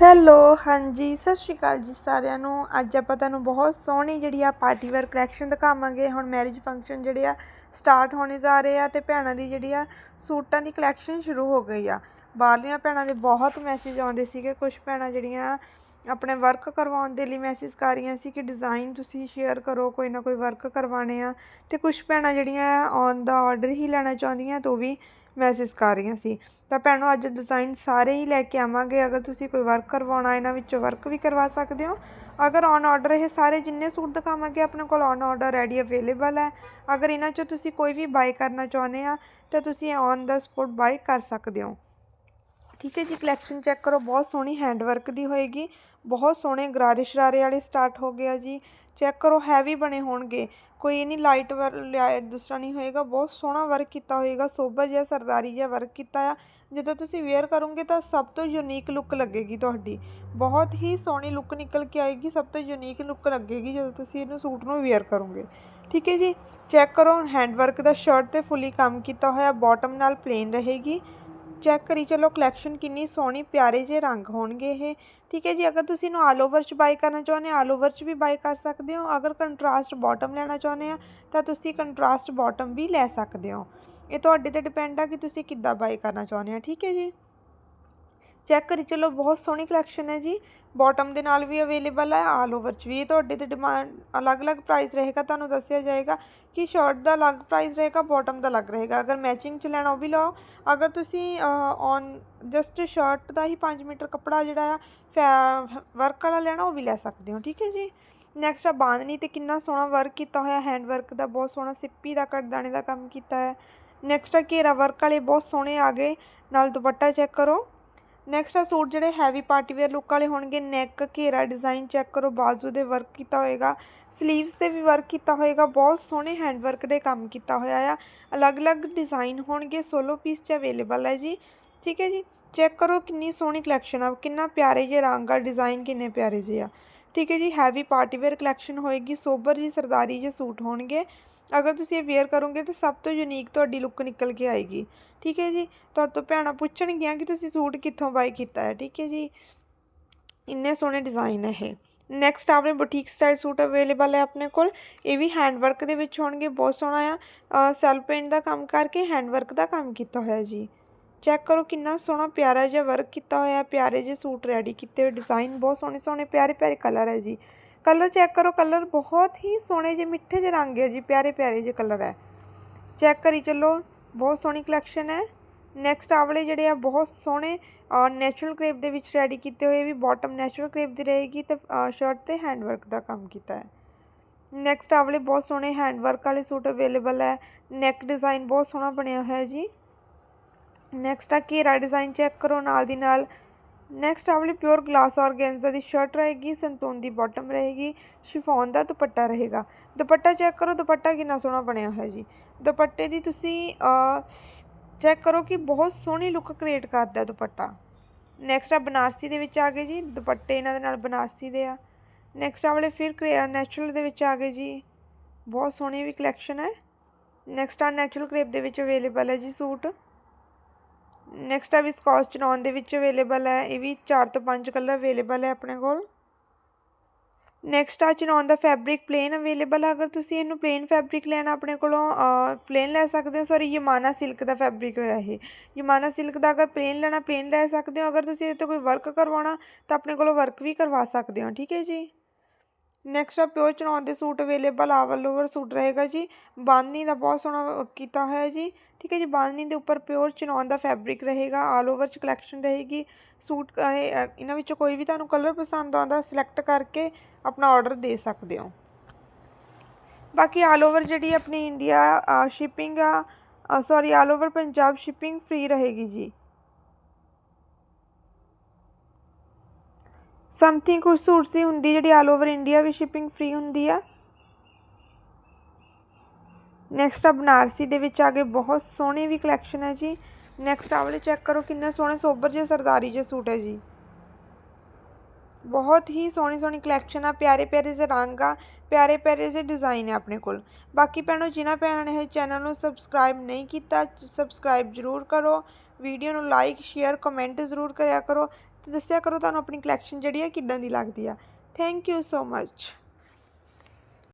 Hello, ਹਾਂਜੀ, ਸਤਿ ਸ਼੍ਰੀ ਅਕਾਲ ਜੀ ਸਾਰਿਆਂ ਨੂੰ। ਅੱਜ ਆਪਾਂ ਤੁਹਾਨੂੰ ਬਹੁਤ ਸੋਹਣੀ ਜਿਹੜੀ ਆ ਪਾਰਟੀ ਵੇਅਰ ਕਲੈਕਸ਼ਨ ਦਿਖਾਵਾਂਗੇ। ਹੁਣ ਮੈਰਿਜ ਫੰਕਸ਼ਨ ਜਿਹੜੇ ਆ ਸਟਾਰਟ ਹੋਣੇ ਜਾ ਰਹੇ ਆ ਤੇ ਭੈਣਾਂ ਦੀ ਜਿਹੜੀ ਆ ਸੂਟਾਂ ਦੀ ਕਲੈਕਸ਼ਨ ਸ਼ੁਰੂ ਹੋ ਗਈ ਆ। ਬਾਹਰਲੀਆਂ ਭੈਣਾਂ ਦੇ ਬਹੁਤ ਮੈਸੇਜ ਆਉਂਦੇ ਸੀਗੇ। ਕੁਝ ਭੈਣਾਂ ਜਿਹੜੀਆਂ ਆਪਣੇ ਵਰਕ ਕਰਵਾਉਣ ਦੇ ਲਈ ਮੈਸੇਜ ਕਰ ਰਹੀਆਂ ਸੀ ਕਿ ਡਿਜ਼ਾਈਨ ਤੁਸੀਂ ਸ਼ੇਅਰ ਕਰੋ, ਕੋਈ ਨਾ ਕੋਈ ਵਰਕ ਕਰਵਾਣੇ ਆ। ਤੇ ਕੁਝ ਭੈਣਾਂ ਜਿਹੜੀਆਂ ਔਨ ਦਾ ਆਰਡਰ ਹੀ ਲੈਣਾ ਚਾਹੁੰਦੀਆਂ, ਤਾਂ ਉਹ ਵੀ ਮੈਸੇਜ ਕਰ ਰਹੀਆਂ ਸੀ। ਤਾਂ ਭੈਣੋ, ਅੱਜ ਡਿਜ਼ਾਈਨ ਸਾਰੇ ਹੀ ਲੈ ਕੇ ਆਵਾਂਗੇ। ਅਗਰ ਤੁਸੀਂ ਕੋਈ ਵਰਕ ਕਰਵਾਉਣਾ, ਇਹਨਾਂ ਵਿੱਚੋਂ ਵਰਕ ਵੀ ਕਰਵਾ ਸਕਦੇ ਹੋ। ਅਗਰ ਔਨ ਆਰਡਰ ਇਹ ਸਾਰੇ ਜਿੰਨੇ ਸੂਟ ਦਿਖਾਵਾਂਗੇ, ਆਪਣੇ ਕੋਲ ਔਨ ਆਰਡਰ ਰੈਡੀ ਅਵੇਲੇਬਲ ਹੈ। ਅਗਰ ਇਹਨਾਂ ਚੋਂ ਤੁਸੀਂ ਕੋਈ ਵੀ ਬਾਈ ਕਰਨਾ ਚਾਹੁੰਦੇ ਆ, ਤਾਂ ਤੁਸੀਂ ਔਨ ਦਾ ਸਪੋਟ ਬਾਈ ਕਰ ਸਕਦੇ ਹੋ। ਠੀਕ ਹੈ ਜੀ ਕਲੈਕਸ਼ਨ ਚੈੱਕ ਕਰੋ। ਬਹੁਤ ਸੋਹਣੀ ਹੈਂਡ ਵਰਕ ਦੀ ਹੋਏਗੀ। ਬਹੁਤ ਸੋਹਣੇ ਗਰਾਰੇ ਸ਼ਰਾਰੇ ਵਾਲੇ ਸਟਾਰਟ ਹੋ ਗਿਆ ਜੀ। ਚੈੱਕ ਕਰੋ ਹੈਵੀ ਬਣੇ ਹੋਣਗੇ। ਕੋਈ ਇਹ ਨਹੀਂ ਲਾਈਟ ਵਰ ਲਿਆ- ਦੂਸਰਾ ਨਹੀਂ ਹੋਏਗਾ। ਬਹੁਤ ਸੋਹਣਾ ਵਰਕ ਕੀਤਾ ਹੋਏਗਾ। ਸੋਬਰ ਜਿਹਾ, ਸਰਦਾਰੀ ਜਿਹਾ ਵਰਕ ਕੀਤਾ ਆ। ਜਦੋਂ ਤੁਸੀਂ ਵੇਅਰ ਕਰੋਗੇ ਤਾਂ ਸਭ ਤੋਂ ਯੂਨੀਕ ਲੁੱਕ ਲੱਗੇਗੀ ਤੁਹਾਡੀ। ਬਹੁਤ ਹੀ ਸੋਹਣੀ ਲੁੱਕ ਨਿਕਲ ਕੇ ਆਏਗੀ। ਸਭ ਤੋਂ ਯੂਨੀਕ ਲੁੱਕ ਲੱਗੇਗੀ ਜਦੋਂ ਤੁਸੀਂ ਇਹਨੂੰ ਸੂਟ ਨੂੰ ਵੇਅਰ ਕਰੋਗੇ। ਠੀਕ ਹੈ ਜੀ? ਚੈੱਕ ਕਰੋ ਹੈਂਡ ਵਰਕ ਦਾ ਸ਼ਰਟ ਤੇ ਫੁੱਲੀ ਕੰਮ ਕੀਤਾ ਹੋਇਆ। ਬਾਟਮ ਨਾਲ ਪਲੇਨ ਰਹੇਗੀ। ਚੈੱਕ ਕਰੀ, ਚਲੋ ਕਲੈਕਸ਼ਨ ਕਿੰਨੀ ਸੋਹਣੀ, ਪਿਆਰੇ ਜਿਹੇ ਰੰਗ ਹੋਣਗੇ ਇਹ। ਠੀਕ ਹੈ ਜੀ, ਅਗਰ ਤੁਸੀਂ ਇਹਨੂੰ ਆਲ ਓਵਰ ਚ ਬਾਈ ਕਰਨਾ ਚਾਹੁੰਦੇ ਆਲ ਓਵਰ ਚ ਵੀ ਬਾਈ ਕਰ ਸਕਦੇ ਹੋ, ਅਗਰ ਕੰਟਰਾਸਟ ਬਾਟਮ ਲੈਣਾ ਚਾਹੁੰਦੇ ਆ, ਤਾਂ ਤੁਸੀਂ ਕੰਟਰਾਸਟ ਬਾਟਮ ਵੀ ਲੈ ਸਕਦੇ ਹੋ। ਇਹ ਤੁਹਾਡੇ ਤੇ ਡਿਪੈਂਡ ਆ ਕਿ ਤੁਸੀਂ ਕਿੱਦਾਂ ਬਾਈ ਕਰਨਾ ਚਾਹੁੰਦੇ ਆ ਠੀਕ ਹੈ ਜੀ। ਚੈੱਕ ਕਰੀ, ਚਲੋ ਬਹੁਤ ਸੋਹਣੀ ਕਲੈਕਸ਼ਨ ਹੈ ਜੀ। ਬੋਟਮ ਦੇ ਨਾਲ ਵੀ ਅਵੇਲੇਬਲ ਹੈ ਆਲ ਓਵਰ ਚ ਵੀ। ਇਹ ਤੁਹਾਡੇ ਤੇ ਡਿਮਾਂਡ ਅਲੱਗ-ਅਲੱਗ ਪ੍ਰਾਈਸ ਰਹੇਗਾ, ਤੁਹਾਨੂੰ ਦੱਸਿਆ ਜਾਏਗਾ ਕਿ ਸ਼ਰਟ ਦਾ ਅਲੱਗ ਪ੍ਰਾਈਸ ਰਹੇਗਾ ਬੋਟਮ ਦਾ ਅਲੱਗ ਰਹੇਗਾ। ਅਗਰ ਮੈਚਿੰਗ ਚ ਲੈਣਾ ਉਹ ਵੀ ਲਓ। ਅਗਰ ਤੁਸੀਂ ਔਨ ਜਸਟ ਸ਼ਰਟ ਦਾ ਹੀ 5 ਮੀਟਰ ਕੱਪੜਾ ਜਿਹੜਾ ਆ ਵਰਕ ਵਾਲਾ ਲੈਣਾ, ਉਹ ਵੀ ਲੈ ਸਕਦੇ ਹੋ। ਠੀਕ ਹੈ ਜੀ? ਨੈਕਸਟ ਆ ਬਾਂਦਨੀ ਤੇ ਕਿੰਨਾ ਸੋਹਣਾ ਵਰਕ ਕੀਤਾ ਹੋਇਆ ਹੈਂਡ ਵਰਕ ਦਾ, ਬਹੁਤ ਸੋਹਣਾ ਸਿੱਪੀ ਦਾ ਕੱਟਦਾਣੇ ਦਾ ਕੰਮ ਕੀਤਾ ਹੈ। ਨੈਕਸਟ ਆ ਘੇਰਾ ਵਰਕ ਵਾਲੇ, ਬਹੁਤ ਸੋਹਣੇ ਆ ਗਏ। ਨਾਲ ਦੁਪੱਟਾ ਚੈੱਕ ਕਰੋ। ਨੈਕਸਟ ਆ ਸੂਟ ਜਿਹੜੇ ਹੈਵੀ ਪਾਰਟੀ ਵੇਅਰ ਲੁੱਕ ਵਾਲੇ ਹੋਣਗੇ ਨੈਕ ਘੇਰਾ ਡਿਜ਼ਾਈਨ ਚੈੱਕ ਕਰੋ, ਬਾਜ਼ੂ ਦੇ ਵਰਕ ਕੀਤਾ ਹੋਏਗਾ ਸਲੀਵਸ ਤੇ ਵੀ ਵਰਕ ਕੀਤਾ ਹੋਏਗਾ, ਬਹੁਤ ਸੋਹਣੇ ਹੈਂਡ ਵਰਕ ਦੇ ਕੰਮ ਕੀਤਾ ਹੋਇਆ ਆ। ਅਲੱਗ-ਅਲੱਗ ਡਿਜ਼ਾਈਨ ਹੋਣਗੇ ਸੋਲੋ ਪੀਸ 'ਚ ਅਵੇਲੇਬਲ ਹੈ ਜੀ। ਠੀਕ ਹੈ ਜੀ? ਚੈੱਕ ਕਰੋ ਕਿੰਨੀ ਸੋਹਣੀ ਕਲੈਕਸ਼ਨ ਆ, ਕਿੰਨਾ ਪਿਆਰੇ ਜਿਹੇ ਰੰਗ ਆ ਡਿਜ਼ਾਈਨ ਕਿੰਨੇ ਪਿਆਰੇ ਜਿਹੇ ਆ। ਠੀਕ ਹੈ ਜੀ? ਹੈਵੀ ਪਾਰਟੀ ਵੇਅਰ ਕਲੈਕਸ਼ਨ ਹੋਏਗੀ, ਸੋਬਰ ਜੀ ਸਰਦਾਰੀ ਜਿਹੇ ਸੂਟ ਹੋਣਗੇ। ਅਗਰ ਤੁਸੀਂ ਇਹ ਵੇਅਰ ਕਰੋਗੇ ਤਾਂ ਸਭ ਤੋਂ ਯੂਨੀਕ ਤੁਹਾਡੀ ਲੁੱਕ ਨਿਕਲ ਕੇ ਆਏਗੀ। ਠੀਕ ਹੈ ਜੀ? ਤੁਹਾਡੇ ਤੋਂ ਭੈਣਾਂ ਪੁੱਛਣਗੀਆਂ ਕਿ ਤੁਸੀਂ ਸੂਟ ਕਿੱਥੋਂ ਬਾਈ ਕੀਤਾ ਹੈ। ਠੀਕ ਹੈ ਜੀ? ਇੰਨੇ ਸੋਹਣੇ ਡਿਜ਼ਾਈਨ ਹੈ ਇਹ। ਨੈਕਸਟ ਆਪਣੇ ਬੁਟੀਕ ਸਟਾਈਲ ਸੂਟ ਅਵੇਲੇਬਲ ਹੈ ਆਪਣੇ ਕੋਲ। ਇਹ ਵੀ ਹੈਂਡ ਵਰਕ ਦੇ ਵਿੱਚ ਹੋਣਗੇ, ਬਹੁਤ ਸੋਹਣਾ ਆ। ਸੈਲਫ ਪੇਂਟ ਦਾ ਕੰਮ ਕਰਕੇ ਹੈਂਡ ਵਰਕ ਦਾ ਕੰਮ ਕੀਤਾ ਹੋਇਆ ਜੀ। ਚੈੱਕ ਕਰੋ ਕਿੰਨਾ ਸੋਹਣਾ, ਪਿਆਰਾ ਜਿਹਾ ਵਰਕ ਕੀਤਾ ਹੋਇਆ, ਪਿਆਰੇ ਜਿਹੇ ਸੂਟ ਰੈਡੀ ਕੀਤੇ ਹੋਏ। ਡਿਜ਼ਾਈਨ ਬਹੁਤ ਸੋਹਣੇ ਸੋਹਣੇ ਪਿਆਰੇ ਪਿਆਰੇ ਕਲਰ ਹੈ ਜੀ। ਕਲਰ ਚੈੱਕ ਕਰੋ, ਕਲਰ ਬਹੁਤ ਹੀ ਸੋਹਣੇ ਜਿਹੇ, ਮਿੱਠੇ ਜਿਹੇ ਰੰਗ ਹੈ ਜੀ, ਪਿਆਰੇ ਪਿਆਰੇ ਜਿਹੇ ਕਲਰ ਹੈ। ਚੈੱਕ ਕਰੀ ਚੱਲੋ, ਬਹੁਤ ਸੋਹਣੀ ਕਲੈਕਸ਼ਨ ਹੈ। ਨੈਕਸਟ ਆਵਲੇ ਜਿਹੜੇ ਆ, ਬਹੁਤ ਸੋਹਣੇ ਨੈਚੁਰਲ ਕ੍ਰੇਪ ਦੇ ਵਿੱਚ ਰੈਡੀ ਕੀਤੇ ਹੋਏ ਵੀ ਬਾਟਮ ਨੈਚੁਰਲ ਕ੍ਰੇਪ ਦੀ ਰਹੇਗੀ ਤੇ ਸ਼ਰਟ ਤੇ ਹੈਂਡ ਵਰਕ ਦਾ ਕੰਮ ਕੀਤਾ ਹੈ। ਨੈਕਸਟ ਆਵਲੇ ਬਹੁਤ ਸੋਹਣੇ ਹੈਂਡ ਵਰਕ ਵਾਲੇ ਸੂਟ ਅਵੇਲੇਬਲ ਹੈ। ਨੈਕ ਡਿਜ਼ਾਈਨ ਬਹੁਤ ਸੋਹਣਾ ਬਣਿਆ ਹੋਇਆ ਜੀ। ਨੈਕਸਟ ਆ ਘੇਰਾ ਡਿਜ਼ਾਈਨ ਚੈੱਕ ਕਰੋ, ਨਾਲ ਦੀ ਨਾਲ ਨੈਕਸਟ ਆ ਆਵਲੀ ਪਿਓਰ ਗਲਾਸ ਔਰਗੈਂਜ਼ਾ ਦੀ ਸ਼ਰਟ ਰਹੇਗੀ ਸੰਤੂਨ ਦੀ ਬਾਟਮ ਰਹੇਗੀ ਸ਼ਿਫੋਨ ਦਾ ਦੁਪੱਟਾ ਰਹੇਗਾ। ਦੁਪੱਟਾ ਚੈੱਕ ਕਰੋ, ਦੁਪੱਟਾ ਕਿੰਨਾ ਸੋਹਣਾ ਬਣਿਆ ਹੋਇਆ ਜੀ। ਦੁਪੱਟੇ ਦੀ ਤੁਸੀਂ ਚੈੱਕ ਕਰੋ ਕਿ ਬਹੁਤ ਸੋਹਣੀ ਲੁੱਕ ਕ੍ਰੀਏਟ ਕਰਦਾ ਦੁਪੱਟਾ। ਨੈਕਸਟ ਆ ਬਨਾਰਸੀ ਦੇ ਵਿੱਚ ਆ ਗਏ ਜੀ, ਦੁਪੱਟੇ ਇਹਨਾਂ ਦੇ ਨਾਲ ਬਨਾਰਸੀ ਦੇ ਆ। ਨੈਕਸਟ ਆ ਵਾਲੇ ਫਿਰ ਨੈਚੁਰਲ ਦੇ ਵਿੱਚ ਆ ਗਏ ਜੀ। ਬਹੁਤ ਸੋਹਣੀ ਵੀ ਕਲੈਕਸ਼ਨ ਹੈ। ਨੈਕਸਟ ਆ ਨੈਚੁਰਲ ਕ੍ਰੇਪ ਦੇ ਵਿੱਚ ਅਵੇਲੇਬਲ ਹੈ ਜੀ ਸੂਟ। ਨੈਕਸਟ ਆ ਵਿਸਕੋਸ ਚਨੌਨ ਦੇ ਵਿੱਚ ਅਵੇਲੇਬਲ ਹੈ, ਇਹ ਵੀ 4 ਤੋਂ 5 ਕਲਰ ਅਵੇਲੇਬਲ ਹੈ ਆਪਣੇ ਕੋਲ। ਨੈਕਸਟ ਆ ਚਨੌਨ ਦਾ ਫੈਬਰਿਕ ਪਲੇਨ ਅਵੇਲੇਬਲ ਹੈ, ਅਗਰ ਤੁਸੀਂ ਇਹਨੂੰ ਪਲੇਨ ਫੈਬਰਿਕ ਲੈਣਾ ਆਪਣੇ ਕੋਲੋਂ ਪਲੇਨ ਲੈ ਸਕਦੇ ਹੋ। ਸੌਰੀ ਯਮਾਨਾ ਸਿਲਕ ਦਾ ਫੈਬਰਿਕ ਹੋਇਆ ਇਹ। ਯਮਾਨਾ ਸਿਲਕ ਦਾ ਅਗਰ ਪਲੇਨ ਲੈਣਾ ਪਲੇਨ ਲੈ ਸਕਦੇ ਹੋ। ਅਗਰ ਤੁਸੀਂ ਇਹ ਤੋਂ ਕੋਈ ਵਰਕ ਕਰਵਾਉਣਾ, ਤਾਂ ਆਪਣੇ ਕੋਲੋਂ ਵਰਕ ਵੀ ਕਰਵਾ ਸਕਦੇ ਹੋ। ਠੀਕ ਹੈ ਜੀ? ਨੈਕਸਟ ਆ ਪਿਓਰ ਚਨੌਨ ਦੇ suit available all over suit ਰਹੇਗਾ ਜੀ। ਬਾਂਦਨੀ ਦਾ ਬਹੁਤ ਸੋਹਣਾ ਕੀਤਾ ਹੋਇਆ ਜੀ। ਠੀਕ ਹੈ ਜੀ ਬਾਂਦਨੀ ਦੇ ਉੱਪਰ ਪਿਓਰ ਚਨੌਨ ਦਾ ਫੈਬਰਿਕ ਰਹੇਗਾ ਆਲ ਓਵਰ ਚ ਕਲੈਕਸ਼ਨ ਰਹੇਗੀ। ਸੂਟ ਇਹਨਾਂ ਵਿੱਚੋਂ ਕੋਈ ਵੀ ਤੁਹਾਨੂੰ ਕਲਰ ਪਸੰਦ ਆਉਂਦਾ ਸਿਲੈਕਟ ਕਰਕੇ ਆਪਣਾ ਆਰਡਰ ਦੇ ਸਕਦੇ ਹੋ। ਬਾਕੀ ਆਲ ਓਵਰ ਜਿਹੜੀ ਆਪਣੀ ਇੰਡੀਆ ਸ਼ਿਪਿੰਗ ਆ sorry all over Punjab shipping free ਰਹੇਗੀ ਜੀ। ਸਮਥਿੰਗ ਕੁਝ ਸੂਟਸ ਦੀ ਹੁੰਦੀ ਜਿਹੜੀ ਆਲ ਓਵਰ ਇੰਡੀਆ ਵੀ ਸ਼ਿਪਿੰਗ ਫ੍ਰੀ ਹੁੰਦੀ ਆ। ਨੈਕਸਟ ਆ ਬਨਾਰਸੀ ਦੇ ਵਿੱਚ ਆ ਗਏ ਬਹੁਤ ਸੋਹਣੇ ਵੀ ਕਲੈਕਸ਼ਨ ਹੈ ਜੀ। ਨੈਕਸਟ ਆ ਵਾਲੇ ਚੈੱਕ ਕਰੋ ਕਿੰਨੇ ਸੋਹਣੇ ਸੋਬਰ ਜਿਹੇ ਸਰਦਾਰੀ ਜਿਹੇ ਸੂਟ ਹੈ ਜੀ। ਬਹੁਤ ਹੀ ਸੋਹਣੀ ਸੋਹਣੀ ਕਲੈਕਸ਼ਨ ਆ, ਪਿਆਰੇ ਪਿਆਰੇ ਜਿਹੇ ਰੰਗ ਆ, ਪਿਆਰੇ ਪਿਆਰੇ ਜਿਹੇ ਡਿਜ਼ਾਈਨ ਆ ਆਪਣੇ ਕੋਲ। ਬਾਕੀ ਭੈਣੋ, ਜਿਨ੍ਹਾਂ ਭੈਣਾਂ ਨੇ ਇਹ ਚੈਨਲ ਨੂੰ ਸਬਸਕ੍ਰਾਈਬ ਨਹੀਂ ਕੀਤਾ ਸਬਸਕ੍ਰਾਈਬ ਜ਼ਰੂਰ ਕਰੋ। ਵੀਡੀਓ ਨੂੰ ਲਾਈਕ ਸ਼ੇਅਰ ਕਮੈਂਟ ਜ਼ਰੂਰ ਕਰਿਆ ਕਰੋ। ਤੇ ਦੱਸਿਆ ਕਰੋ ਤੁਹਾਨੂੰ ਆਪਣੀ ਕਲੈਕਸ਼ਨ ਜਿਹੜੀ ਆ ਕਿੱਦਾਂ ਦੀ ਲੱਗਦੀ ਆ। Thank you so much